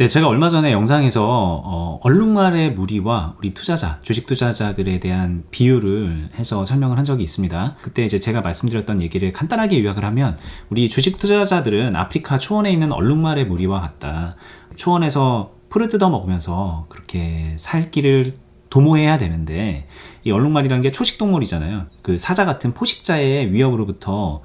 네, 제가 얼마 전에 영상에서 어, 얼룩말의 무리와 우리 투자자, 주식 투자자들에 대한 비율을 해서 설명을 한 적이 있습니다. 그때 이제 제가 말씀드렸던 얘기를 간단하게 요약을 하면 우리 주식 투자자들은 아프리카 초원에 있는 얼룩말의 무리와 같다. 초원에서 풀을 뜯어 먹으면서 그렇게 살 길을 도모해야 되는데 이 얼룩말이라는 게 초식 동물이잖아요. 그 사자 같은 포식자의 위협으로부터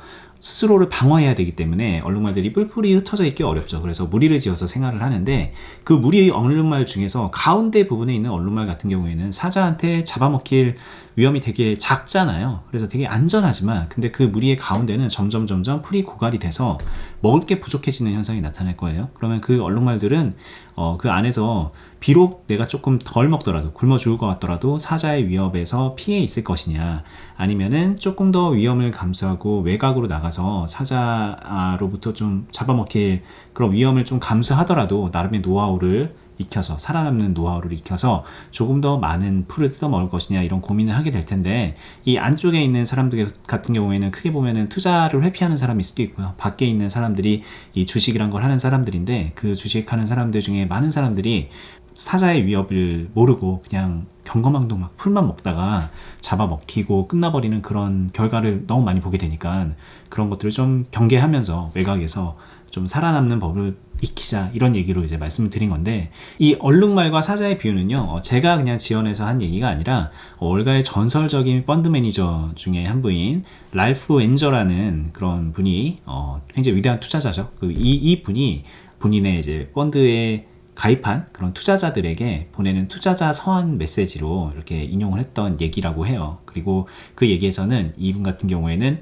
스스로를 방어해야 되기 때문에 얼룩말들이 뿔뿔이 흩어져 있기 어렵죠. 그래서 무리를 지어서 생활을 하는데 그 무리의 얼룩말 중에서 가운데 부분에 있는 얼룩말 같은 경우에는 사자한테 잡아먹힐 위험이 되게 작잖아요. 그래서 되게 안전하지만 근데 그 무리의 가운데는 점점 점점 풀이 고갈이 돼서 먹을 게 부족해지는 현상이 나타날 거예요. 그러면 그 얼룩말들은 어, 그 안에서 비록 내가 조금 덜 먹더라도 굶어 죽을 것 같더라도 사자의 위협에서 피해 있을 것이냐 아니면은 조금 더 위험을 감수하고 외곽으로 나가서 사자로부터 좀 잡아먹힐 그런 위험을 좀 감수하더라도 나름의 노하우를 익혀서 살아남는 노하우를 익혀서 조금 더 많은 풀을 뜯어 먹을 것이냐 이런 고민을 하게 될 텐데 이 안쪽에 있는 사람들 같은 경우에는 크게 보면은 투자를 회피하는 사람일 수도 있고요. 밖에 있는 사람들이 이 주식이란 걸 하는 사람들인데 그 주식하는 사람들 중에 많은 사람들이 사자의 위협을 모르고 그냥 경거망동 막 풀만 먹다가 잡아먹히고 끝나버리는 그런 결과를 너무 많이 보게 되니까 그런 것들을 좀 경계하면서 외곽에서 좀 살아남는 법을 익히자 이런 얘기로 이제 말씀을 드린 건데 이 얼룩말과 사자의 비유는요 어, 제가 그냥 지원해서 한 얘기가 아니라 어, 월가의 전설적인 펀드 매니저 중에 한 분인 랄프 웬저라는 그런 분이 어, 굉장히 위대한 투자자죠. 그 이, 이 분이 본인의 이제 펀드에 가입한 그런 투자자들에게 보내는 투자자 서한 메시지로 이렇게 인용을 했던 얘기라고 해요. 그리고 그 얘기에서는 이분 같은 경우에는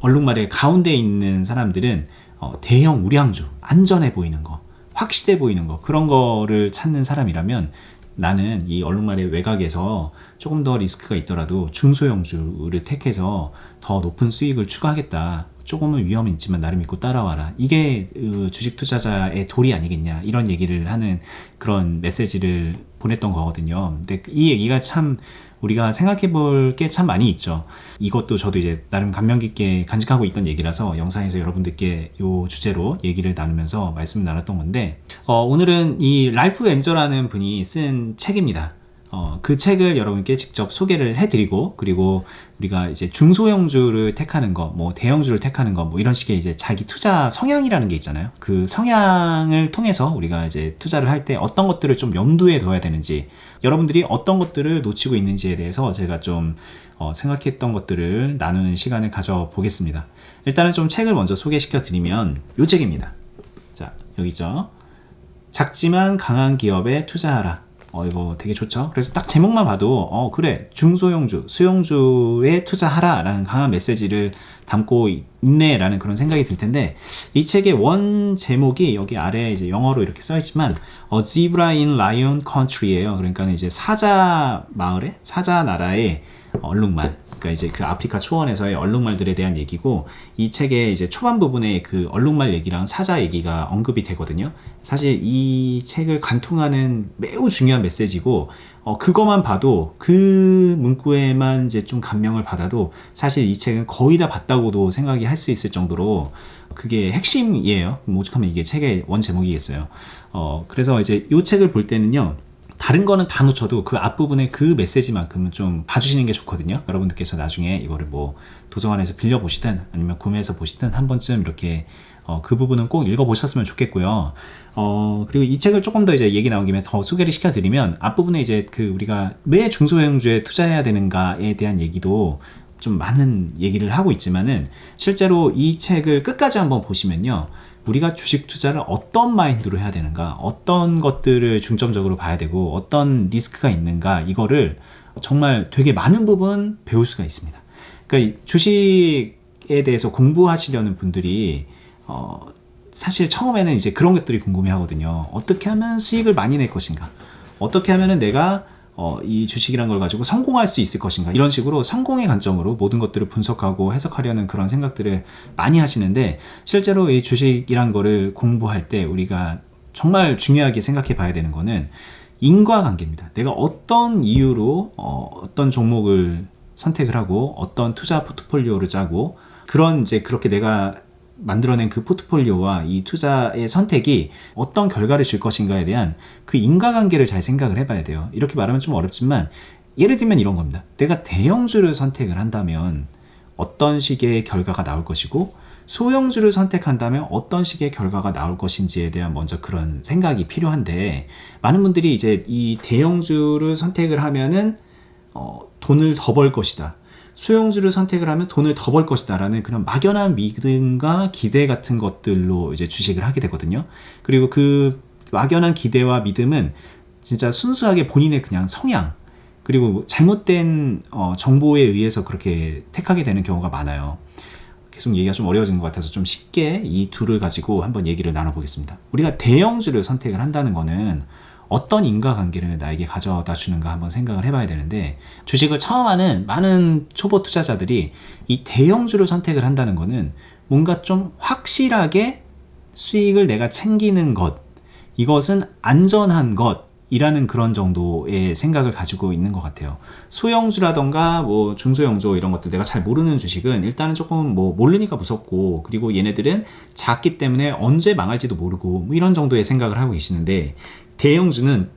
얼룩말의 가운데 있는 사람들은 어, 대형 우량주, 안전해 보이는 거, 확실해 보이는 거, 그런 거를 찾는 사람이라면 나는 이 얼룩말의 외곽에서 조금 더 리스크가 있더라도 중소형주를 택해서 더 높은 수익을 추가하겠다. 조금은 위험이 있지만 나를 믿고 따라와라. 이게 그 주식 투자자의 도리 아니겠냐. 이런 얘기를 하는 그런 메시지를 보냈던 거거든요. 근데 이 얘기가 참 우리가 생각해 볼 게 참 많이 있죠. 이것도 저도 이제 나름 감명 깊게 간직하고 있던 얘기라서 영상에서 여러분들께 요 주제로 얘기를 나누면서 말씀을 나눴던 건데, 어, 오늘은 이 랄프 엔저라는 분이 쓴 책입니다. 어, 그 책을 여러분께 직접 소개를 해드리고 그리고 우리가 이제 중소형주를 택하는 거, 뭐 대형주를 택하는 거, 뭐 이런 식의 이제 자기 투자 성향이라는 게 있잖아요. 그 성향을 통해서 우리가 이제 투자를 할 때 어떤 것들을 좀 염두에 둬야 되는지, 여러분들이 어떤 것들을 놓치고 있는지에 대해서 제가 좀 어, 생각했던 것들을 나누는 시간을 가져보겠습니다. 일단은 좀 책을 먼저 소개시켜 드리면 이 책입니다. 자, 여기 있죠. 작지만 강한 기업에 투자하라. 어, 이거 되게 좋죠. 그래서 딱 제목만 봐도, 어, 그래. 중소형주, 수용주에 투자하라. 라는 강한 메시지를 담고 있네. 라는 그런 생각이 들 텐데, 이 책의 원 제목이 여기 아래에 이제 영어로 이렇게 써있지만, A Zebra in Lion Country예요 그러니까 이제 사자 마을에, 사자 나라의 얼룩말. 그러니까 이제 그 아프리카 초원에서의 얼룩말들에 대한 얘기고 이 책의 이제 초반 부분에 그 얼룩말 얘기랑 사자 얘기가 언급이 되거든요. 사실 이 책을 관통하는 매우 중요한 메시지고 어, 그것만 봐도 그 문구에만 이제 좀 감명을 받아도 사실 이 책은 거의 다 봤다고도 생각이 할 수 있을 정도로 그게 핵심이에요. 오죽하면 이게 책의 원 제목이겠어요. 어, 그래서 이제 이 책을 볼 때는요. 다른 거는 다 놓쳐도 그 앞부분에 그 메시지만큼은 좀 봐주시는 게 좋거든요. 여러분들께서 나중에 이거를 뭐 도서관에서 빌려 보시든 아니면 구매해서 보시든 한 번쯤 이렇게 어, 그 부분은 꼭 읽어보셨으면 좋겠고요. 어, 그리고 이 책을 조금 더 이제 얘기 나온 김에 더 소개를 시켜드리면 앞부분에 이제 그 우리가 왜 중소형주에 투자해야 되는가에 대한 얘기도 좀 많은 얘기를 하고 있지만은 실제로 이 책을 끝까지 한번 보시면요. 우리가 주식 투자를 어떤 마인드로 해야 되는가, 어떤 것들을 중점적으로 봐야 되고, 어떤 리스크가 있는가, 이거를 정말 되게 많은 부분 배울 수가 있습니다. 그러니까 주식에 대해서 공부하시려는 분들이, 어, 사실 처음에는 이제 그런 것들이 궁금해 하거든요. 어떻게 하면 수익을 많이 낼 것인가? 어떻게 하면은 내가 어, 이 주식이란 걸 가지고 성공할 수 있을 것인가 이런 식으로 성공의 관점으로 모든 것들을 분석하고 해석하려는 그런 생각들을 많이 하시는데 실제로 이 주식이란 거를 공부할 때 우리가 정말 중요하게 생각해 봐야 되는 거는 인과관계입니다. 내가 어떤 이유로 어, 어떤 종목을 선택을 하고 어떤 투자 포트폴리오를 짜고 그런 이제 그렇게 내가 만들어낸 그 포트폴리오와 이 투자의 선택이 어떤 결과를 줄 것인가에 대한 그 인과관계를 잘 생각을 해봐야 돼요. 이렇게 말하면 좀 어렵지만 예를 들면 이런 겁니다. 내가 대형주를 선택을 한다면 어떤 식의 결과가 나올 것이고 소형주를 선택한다면 어떤 식의 결과가 나올 것인지에 대한 먼저 그런 생각이 필요한데 많은 분들이 이제 이 대형주를 선택을 하면은 어, 돈을 더 벌 것이다. 소형주를 선택을 하면 돈을 더 벌 것이다라는 그런 막연한 믿음과 기대 같은 것들로 이제 주식을 하게 되거든요. 그리고 그 막연한 기대와 믿음은 진짜 순수하게 본인의 그냥 성향 그리고 잘못된 어, 정보에 의해서 그렇게 택하게 되는 경우가 많아요. 계속 얘기가 좀 어려워진 것 같아서 좀 쉽게 이 둘을 가지고 한번 얘기를 나눠보겠습니다. 우리가 대형주를 선택을 한다는 거는 어떤 인과관계를 나에게 가져다 주는가 한번 생각을 해봐야 되는데 주식을 처음 하는 많은 초보 투자자들이 이 대형주를 선택을 한다는 거는 뭔가 좀 확실하게 수익을 내가 챙기는 것 이것은 안전한 것 이라는 그런 정도의 생각을 가지고 있는 것 같아요. 소형주라던가 뭐 중소형주 이런 것들 내가 잘 모르는 주식은 일단은 조금 뭐 모르니까 무섭고 그리고 얘네들은 작기 때문에 언제 망할지도 모르고 뭐 이런 정도의 생각을 하고 계시는데 대형주는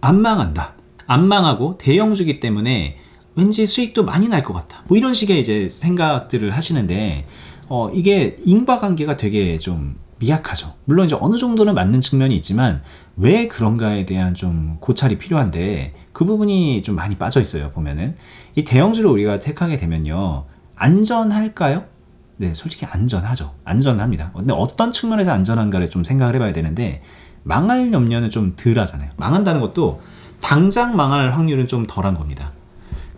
안 망한다. 안 망하고 대형주기 때문에 왠지 수익도 많이 날 것 같다. 뭐 이런 식의 이제 생각들을 하시는데 어 이게 인과관계가 되게 좀 미약하죠. 물론 이제 어느 정도는 맞는 측면이 있지만 왜 그런가에 대한 좀 고찰이 필요한데 그 부분이 좀 많이 빠져 있어요. 보면은 이 대형주를 우리가 택하게 되면요 안전할까요? 네, 솔직히 안전하죠. 안전합니다. 근데 어떤 측면에서 안전한가를 좀 생각을 해봐야 되는데 망할 염려는 좀 덜 하잖아요. 망한다는 것도 당장 망할 확률은 좀 덜한 겁니다.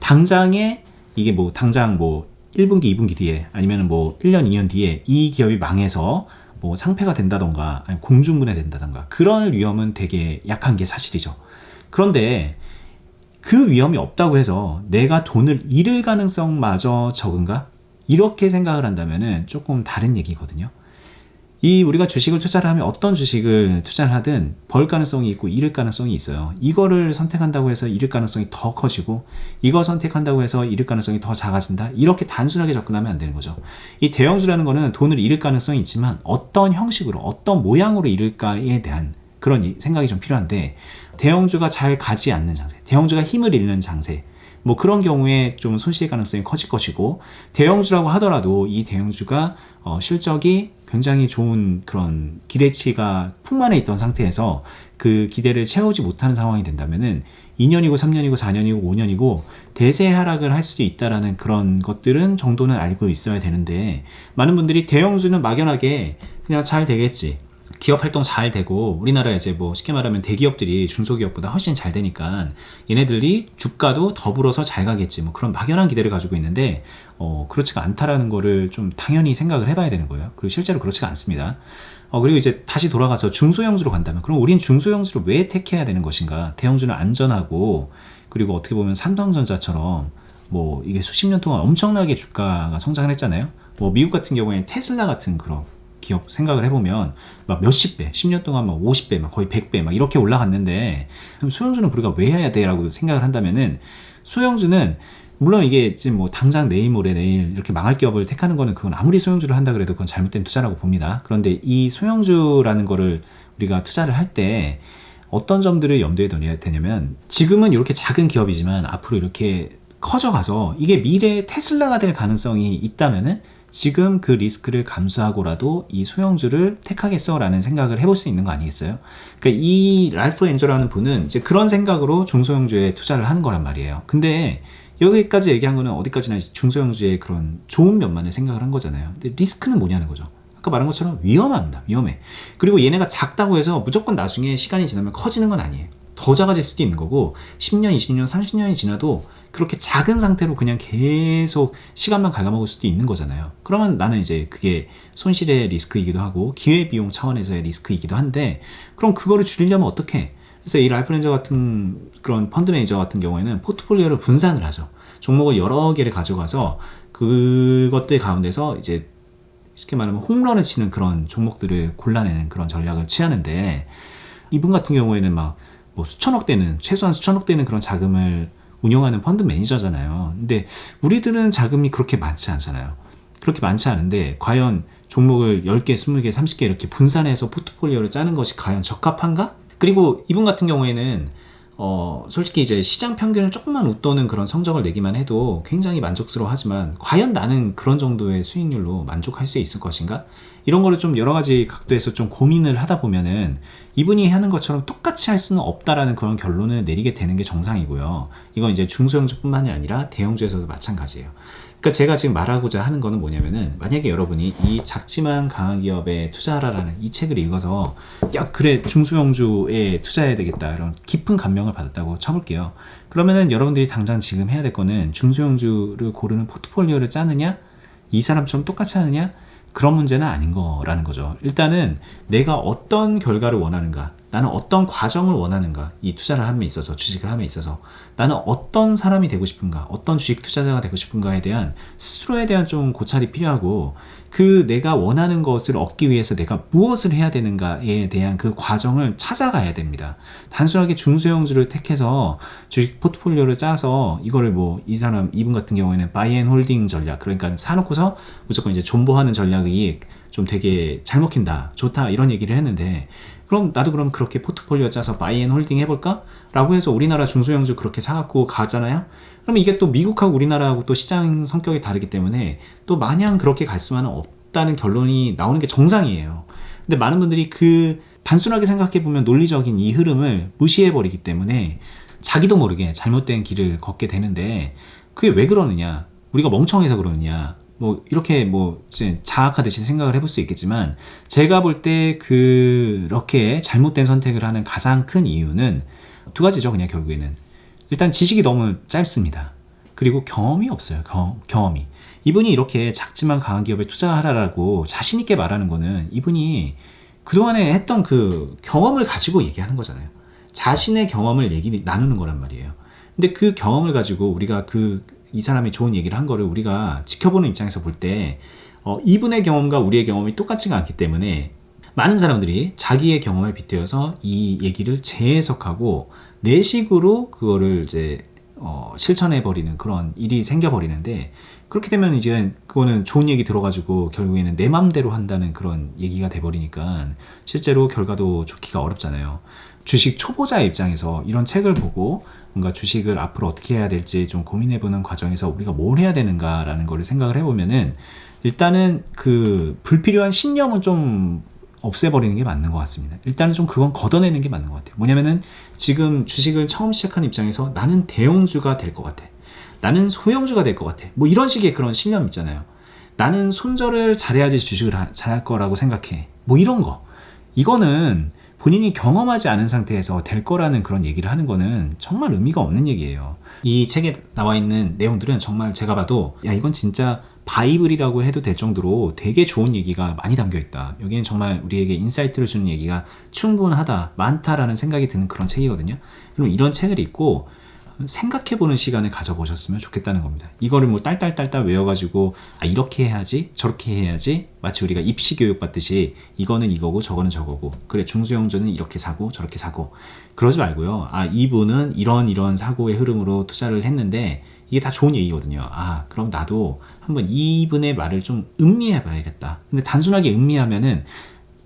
당장에 이게 뭐 당장 뭐 1분기, 2분기 뒤에 아니면 뭐 1년, 2년 뒤에 이 기업이 망해서 뭐 상패가 된다던가 공중분해 된다던가 그런 위험은 되게 약한 게 사실이죠. 그런데 그 위험이 없다고 해서 내가 돈을 잃을 가능성마저 적은가? 이렇게 생각을 한다면 조금 다른 얘기거든요. 이 우리가 주식을 투자를 하면 어떤 주식을 투자를 하든 벌 가능성이 있고 잃을 가능성이 있어요. 이거를 선택한다고 해서 잃을 가능성이 더 커지고 이거 선택한다고 해서 잃을 가능성이 더 작아진다. 이렇게 단순하게 접근하면 안 되는 거죠. 이 대형주라는 거는 돈을 잃을 가능성이 있지만 어떤 형식으로 어떤 모양으로 잃을까에 대한 그런 생각이 좀 필요한데 대형주가 잘 가지 않는 장세, 대형주가 힘을 잃는 장세, 뭐 그런 경우에 좀 손실 가능성이 커질 것이고 대형주라고 하더라도 이 대형주가 어, 실적이 굉장히 좋은 그런 기대치가 풍만해 있던 상태에서 그 기대를 채우지 못하는 상황이 된다면은 2년이고 3년이고 4년이고 5년이고 대세 하락을 할 수도 있다라는 그런 것들은 정도는 알고 있어야 되는데 많은 분들이 대형주는 막연하게 그냥 잘 되겠지 기업 활동 잘 되고 우리나라 이제 뭐 쉽게 말하면 대기업들이 중소기업보다 훨씬 잘 되니까 얘네들이 주가도 더불어서 잘 가겠지 뭐 그런 막연한 기대를 가지고 있는데 어 그렇지가 않다라는 거를 좀 당연히 생각을 해봐야 되는 거예요. 그리고 실제로 그렇지가 않습니다. 어 그리고 이제 다시 돌아가서 중소형주로 간다면 그럼 우린 중소형주를 왜 택해야 되는 것인가? 대형주는 안전하고 그리고 어떻게 보면 삼성전자처럼 뭐 이게 수십 년 동안 엄청나게 주가가 성장을 했잖아요. 뭐 미국 같은 경우에 테슬라 같은 그런 기업 생각을 해보면 막 몇십 배, 10년 동안 막 50배, 막 거의 100배 막 이렇게 올라갔는데 그럼 소형주는 우리가 왜 해야 돼라고 생각을 한다면은 소형주는 물론 이게 지금 뭐 당장 내일 모레 내일 이렇게 망할 기업을 택하는 거는 그건 아무리 소형주를 한다 그래도 그건 잘못된 투자라고 봅니다. 그런데 이 소형주라는 거를 우리가 투자를 할 때 어떤 점들을 염두에 둬야 되냐면 지금은 이렇게 작은 기업이지만 앞으로 이렇게 커져가서 이게 미래의 테슬라가 될 가능성이 있다면은 지금 그 리스크를 감수하고라도 이 소형주를 택하겠어라는 생각을 해볼 수 있는 거 아니겠어요? 그러니까 이 랄프 엔저라는 분은 이제 그런 생각으로 중소형주에 투자를 하는 거란 말이에요. 근데 여기까지 얘기한 거는 어디까지나 중소형주의 그런 좋은 면만을 생각을 한 거잖아요. 근데 리스크는 뭐냐는 거죠. 아까 말한 것처럼 위험합니다. 위험해. 그리고 얘네가 작다고 해서 무조건 나중에 시간이 지나면 커지는 건 아니에요. 더 작아질 수도 있는 거고 10년, 20년, 30년이 지나도 그렇게 작은 상태로 그냥 계속 시간만 갉아먹을 수도 있는 거잖아요. 그러면 나는 이제 그게 손실의 리스크이기도 하고 기회비용 차원에서의 리스크이기도 한데 그럼 그거를 줄이려면 어떻게? 그래서 이 라이프 렌저 같은 그런 펀드 매니저 같은 경우에는 포트폴리오를 분산을 하죠. 종목을 여러 개를 가져가서 그것들 가운데서 이제 쉽게 말하면 홈런을 치는 그런 종목들을 골라내는 그런 전략을 취하는데 이분 같은 경우에는 막 뭐 수천억 대는 최소한 수천억 대는 그런 자금을 운영하는 펀드 매니저잖아요. 근데 우리들은 자금이 그렇게 많지 않잖아요. 그렇게 많지 않은데 과연 종목을 10개, 20개, 30개 이렇게 분산해서 포트폴리오를 짜는 것이 과연 적합한가? 그리고 이분 같은 경우에는 어, 솔직히 이제 시장 평균을 조금만 웃도는 그런 성적을 내기만 해도 굉장히 만족스러워 하지만, 과연 나는 그런 정도의 수익률로 만족할 수 있을 것인가? 이런 거를 좀 여러 가지 각도에서 좀 고민을 하다 보면은, 이분이 하는 것처럼 똑같이 할 수는 없다라는 그런 결론을 내리게 되는 게 정상이고요. 이건 이제 중소형주뿐만이 아니라 대형주에서도 마찬가지예요. 그러니까 제가 지금 말하고자 하는 거는 뭐냐면은 만약에 여러분이 이 작지만 강한 기업에 투자하라라는 이 책을 읽어서 야 그래 중소형주에 투자해야 되겠다 이런 깊은 감명을 받았다고 쳐볼게요. 그러면은 여러분들이 당장 지금 해야 될 거는 중소형주를 고르는 포트폴리오를 짜느냐 이 사람처럼 똑같이 하느냐 그런 문제는 아닌 거라는 거죠. 일단은 내가 어떤 결과를 원하는가 나는 어떤 과정을 원하는가? 이 투자를 함에 있어서 주식을 함에 있어서 나는 어떤 사람이 되고 싶은가? 어떤 주식 투자자가 되고 싶은가에 대한 스스로에 대한 좀 고찰이 필요하고 그 내가 원하는 것을 얻기 위해서 내가 무엇을 해야 되는가에 대한 그 과정을 찾아가야 됩니다. 단순하게 중소형주를 택해서 주식 포트폴리오를 짜서 이거를 뭐 이 사람 이분 같은 경우에는 바이앤 홀딩 전략 그러니까 사놓고서 무조건 이제 존버하는 전략이 좀 되게 잘 먹힌다 좋다 이런 얘기를 했는데 그럼 나도 그럼 그렇게 포트폴리오 짜서 바이앤 홀딩 해볼까? 라고 해서 우리나라 중소형주 그렇게 사갖고 가잖아요? 그럼 이게 또 미국하고 우리나라하고 또 시장 성격이 다르기 때문에 또 마냥 그렇게 갈 수만은 없다는 결론이 나오는 게 정상이에요. 근데 많은 분들이 그 단순하게 생각해 보면 논리적인 이 흐름을 무시해 버리기 때문에 자기도 모르게 잘못된 길을 걷게 되는데 그게 왜 그러느냐? 우리가 멍청해서 그러느냐? 뭐 이렇게 뭐 이제 자학하듯이 생각을 해볼 수 있겠지만 제가 볼 때 그렇게 잘못된 선택을 하는 가장 큰 이유는 두 가지죠 그냥 결국에는. 일단 지식이 너무 짧습니다. 그리고 경험이 없어요 경, 경험이. 이분이 이렇게 작지만 강한 기업에 투자하라라고 자신 있게 말하는 거는 이분이 그동안에 했던 그 경험을 가지고 얘기하는 거잖아요. 자신의 경험을 얘기 나누는 거란 말이에요. 근데 그 경험을 가지고 우리가 그 이 사람이 좋은 얘기를 한 거를 우리가 지켜보는 입장에서 볼 때 어, 이분의 경험과 우리의 경험이 똑같지가 않기 때문에 많은 사람들이 자기의 경험에 빗대어서 이 얘기를 재해석하고 내 식으로 그거를 이제 어, 실천해 버리는 그런 일이 생겨 버리는데 그렇게 되면 이제 그거는 좋은 얘기 들어가지고 결국에는 내 맘대로 한다는 그런 얘기가 돼 버리니까 실제로 결과도 좋기가 어렵잖아요. 주식 초보자 입장에서 이런 책을 보고 뭔가 주식을 앞으로 어떻게 해야 될지 좀 고민해보는 과정에서 우리가 뭘 해야 되는가라는 거를 생각을 해보면은 일단은 그 불필요한 신념은 좀 없애버리는 게 맞는 것 같습니다. 일단은 좀 그건 걷어내는 게 맞는 것 같아요. 뭐냐면은 지금 주식을 처음 시작한 입장에서 나는 대형주가 될 것 같아. 나는 소형주가 될 것 같아. 뭐 이런 식의 그런 신념 있잖아요. 나는 손절을 잘해야지 주식을 잘할 거라고 생각해. 뭐 이런 거. 이거는 본인이 경험하지 않은 상태에서 될 거라는 그런 얘기를 하는 거는 정말 의미가 없는 얘기예요. 이 책에 나와 있는 내용들은 정말 제가 봐도 야 이건 진짜 바이블이라고 해도 될 정도로 되게 좋은 얘기가 많이 담겨 있다. 여기는 정말 우리에게 인사이트를 주는 얘기가 충분하다, 많다라는 생각이 드는 그런 책이거든요. 그럼 이런 책을 읽고 생각해보는 시간을 가져보셨으면 좋겠다는 겁니다. 이거를 뭐 딸딸딸딸 외워가지고 아 이렇게 해야지 저렇게 해야지 마치 우리가 입시 교육 받듯이 이거는 이거고 저거는 저거고 그래 중소형주는 이렇게 사고 저렇게 사고 그러지 말고요. 아 이분은 이런 이런 사고의 흐름으로 투자를 했는데 이게 다 좋은 얘기거든요. 아 그럼 나도 한번 이분의 말을 좀 음미해 봐야겠다. 근데 단순하게 음미하면은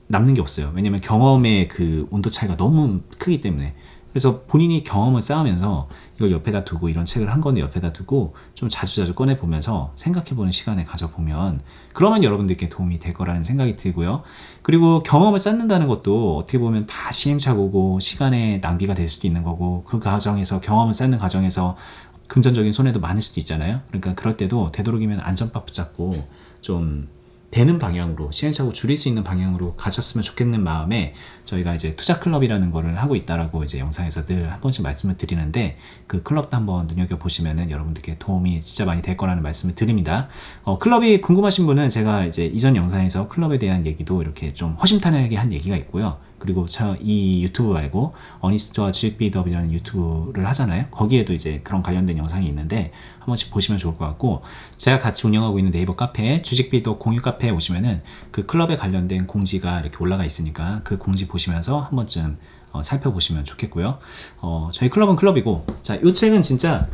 남는 게 없어요. 왜냐면 경험의 그 온도 차이가 너무 크기 때문에 그래서 본인이 경험을 쌓으면서 이걸 옆에다 두고 이런 책을 한 권을 옆에다 두고 좀 자주자주 꺼내 보면서 생각해 보는 시간을 가져보면 그러면 여러분들께 도움이 될 거라는 생각이 들고요. 그리고 경험을 쌓는다는 것도 어떻게 보면 다 시행착오고 시간의 낭비가 될 수도 있는 거고 그 과정에서 경험을 쌓는 과정에서 금전적인 손해도 많을 수도 있잖아요. 그러니까 그럴 때도 되도록이면 안전바 붙잡고 좀 되는 방향으로 시행착오 줄일 수 있는 방향으로 가셨으면 좋겠는 마음에 저희가 이제 투자 클럽이라는 거를 하고 있다라고 이제 영상에서 늘 한 번씩 말씀을 드리는데 그 클럽도 한번 눈여겨 보시면은 여러분들께 도움이 진짜 많이 될 거라는 말씀을 드립니다. 어, 클럽이 궁금하신 분은 제가 이제 이전 영상에서 클럽에 대한 얘기도 이렇게 좀 허심탄회하게 한 얘기가 있고요. 그리고 저이 유튜브 말고 어니스트와 주식비더이라는 유튜브를 하잖아요. 거기에도 이제 그런 관련된 영상이 있는데 한 번씩 보시면 좋을 것 같고 제가 같이 운영하고 있는 네이버 카페 주식비더 공유 카페에 오시면은 그 클럽에 관련된 공지가 이렇게 올라가 있으니까 그 공지 보시면서 한 번쯤 어, 살펴보시면 좋겠고요. 어, 저희 클럽은 클럽이고, 자, 이 책은 진짜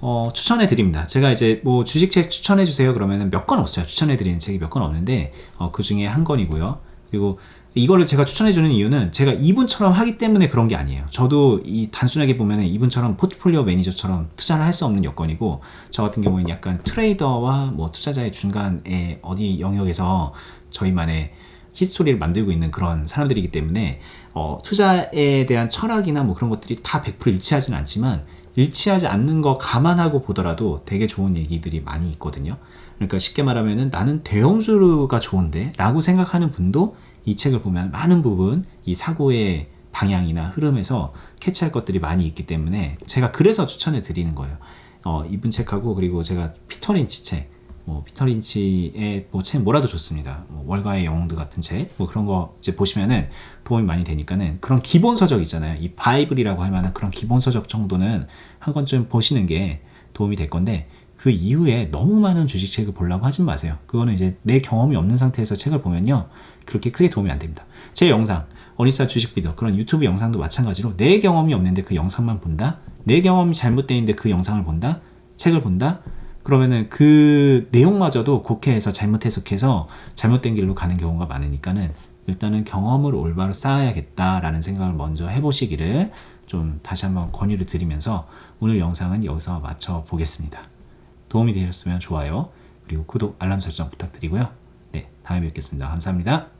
어, 추천해 드립니다. 제가 이제 뭐 주식책 추천해 주세요 그러면은 몇 권 없어요. 추천해 드리는 책이 몇 권 없는데 어, 그 중에 한 권이고요. 그리고 이거를 제가 추천해 주는 이유는 제가 이분처럼 하기 때문에 그런 게 아니에요. 저도 이 단순하게 보면은 이분처럼 포트폴리오 매니저처럼 투자를 할 수 없는 여건이고 저 같은 경우에는 약간 트레이더와 뭐 투자자의 중간에 어디 영역에서 저희만의 히스토리를 만들고 있는 그런 사람들이기 때문에 어, 투자에 대한 철학이나 뭐 그런 것들이 다 100% 일치하진 않지만 일치하지 않는 거 감안하고 보더라도 되게 좋은 얘기들이 많이 있거든요. 그러니까 쉽게 말하면은 나는 대형주가 좋은데 라고 생각하는 분도 이 책을 보면 많은 부분 이 사고의 방향이나 흐름에서 캐치할 것들이 많이 있기 때문에 제가 그래서 추천해 드리는 거예요. 어, 이분 책하고 그리고 제가 피터 린치 책, 뭐 피터 린치의 뭐 책 뭐라도 좋습니다. 뭐 월가의 영웅들 같은 책, 뭐 그런 거 이제 보시면은 도움이 많이 되니까는 그런 기본 서적 있잖아요. 이 바이블이라고 할 만한 그런 기본 서적 정도는 한 권쯤 보시는 게 도움이 될 건데 그 이후에 너무 많은 주식책을 보려고 하진 마세요. 그거는 이제 내 경험이 없는 상태에서 책을 보면요. 그렇게 크게 도움이 안 됩니다. 제 영상, 어니스타 주식 비디오, 그런 유튜브 영상도 마찬가지로 내 경험이 없는데 그 영상만 본다? 내 경험이 잘못되어 있는데 그 영상을 본다? 책을 본다? 그러면은 그 내용마저도 곡해해서 잘못 해석해서 잘못된 길로 가는 경우가 많으니까는 일단은 경험을 올바로 쌓아야겠다라는 생각을 먼저 해보시기를 좀 다시 한번 권유를 드리면서 오늘 영상은 여기서 마쳐 보겠습니다. 도움이 되셨으면 좋아요, 그리고 구독, 알람 설정 부탁드리고요. 네, 다음에 뵙겠습니다. 감사합니다.